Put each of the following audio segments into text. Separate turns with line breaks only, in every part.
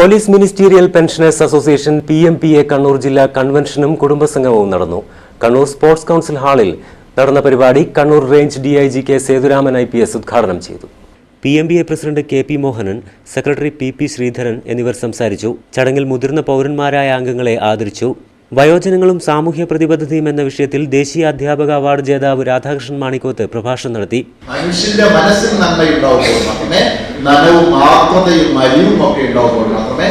Police ministerial pensioners association P M P A Kannur ജില്ലാ കൺവെൻഷനും കുടുംബസംഗമവും നടന്നു. കണ്ണൂർ സ്പോർട്സ് കൗൺസിൽ ഹാളിൽ നടന്ന പരിപാടി Kannur range D I G K Sethuraman I P S ഉദ്ഘാടനം ചെയ്തു. P M B A president K P Mohanan secretary P P Sreedharan എന്നിവർ സംസാരിച്ചു. ചടങ്ങിൽ മുതിർന്ന പൗരന്മാരായ അംഗങ്ങളെ ആദരിച്ചു. വയോജനങ്ങളും സാമൂഹ്യ പ്രതിബദ്ധതയും എന്ന വിഷയത്തിൽ ദേശീയ അധ്യാപക അവാർഡ് ജേതാവ് രാധാകൃഷ്ണൻ മാണിക്കോത്ത് പ്രഭാഷണം നടത്തി.
മനുഷ്യന്റെ മനസ്സിൽ നന്മയുണ്ടാവുമ്പോൾ മാത്രമേ നനവും ആത്മതയും അരിവും ഒക്കെ ഉണ്ടാവുമ്പോൾ മാത്രമേ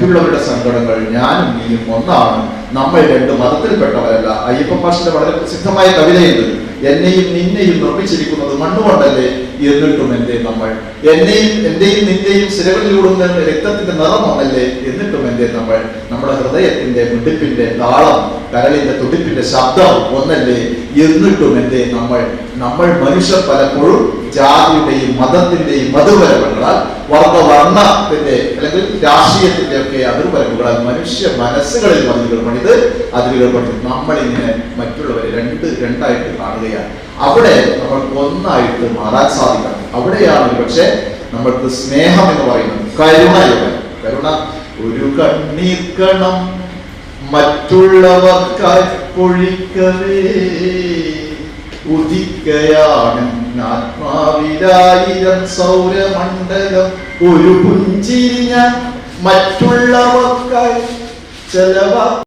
മറ്റുള്ളവരുടെ സങ്കടങ്ങൾ ഞാനും നീയും ഒന്നാണ്. നമ്മൾ രണ്ട് മതത്തിൽപ്പെട്ടവരല്ല. അയ്യപ്പ മാഷിന്റെ വളരെ പ്രസിദ്ധമായ കവിതയുണ്ട് എന്നെയും നിന്നെയും നിർമ്മിച്ചിരിക്കുന്നത് മണ്ണുകൊണ്ടല്ലേ? എന്നിട്ടും എന്തേ നമ്മൾ. എന്നെയും എന്റെയും നിന്റെയും സിരകളിലൂടുന്ന രക്തത്തിന്റെ നിറം ഒന്നല്ലേ എന്നിട്ടും എന്തേ നമ്മൾ. നമ്മുടെ ഹൃദയത്തിന്റെ മിടിപ്പിന്റെ താളം കരളിന്റെ തുടിപ്പിന്റെ ശബ്ദം ഒന്നല്ലേ? എന്നിട്ടും എന്തേ നമ്മൾ. നമ്മൾ മനുഷ്യർ പലപ്പോഴും ജാതിയുടെയും മതത്തിന്റെയും മധുപരങ്ങളാൽ വർണവർണത്തിന്റെ അല്ലെങ്കിൽ രാഷ്ട്രീയത്തിന്റെ ഒക്കെ അതിർപരമ്പുകളാൽ മനുഷ്യ മനസ്സുകളിൽ മതിലുകൾ പണിത് അതിരുകൾ നമ്മളിങ്ങനെ മറ്റുള്ളവരെ രണ്ട് രണ്ടായിട്ട് കാണുകയാണ്. അവിടെ നമ്മൾ ഒന്നായിട്ട് മാറാൻ സാധിക്കണം. അവിടെയാണ് പക്ഷെ നമ്മൾക്ക് സ്നേഹം എന്ന് പറയുന്നത്. കരുണയുടെ കരുണ. ഒരു കണ്ണീർ മറ്റുള്ളവർ മറ്റുള്ളവർക്കായി ഉദിക്കയാണ് ആത്മാവിലായിരം സൗരമണ്ഡലം. ഒരു പുഞ്ചിരി ഞാൻ മറ്റുള്ളവർക്കായി ചെലവാ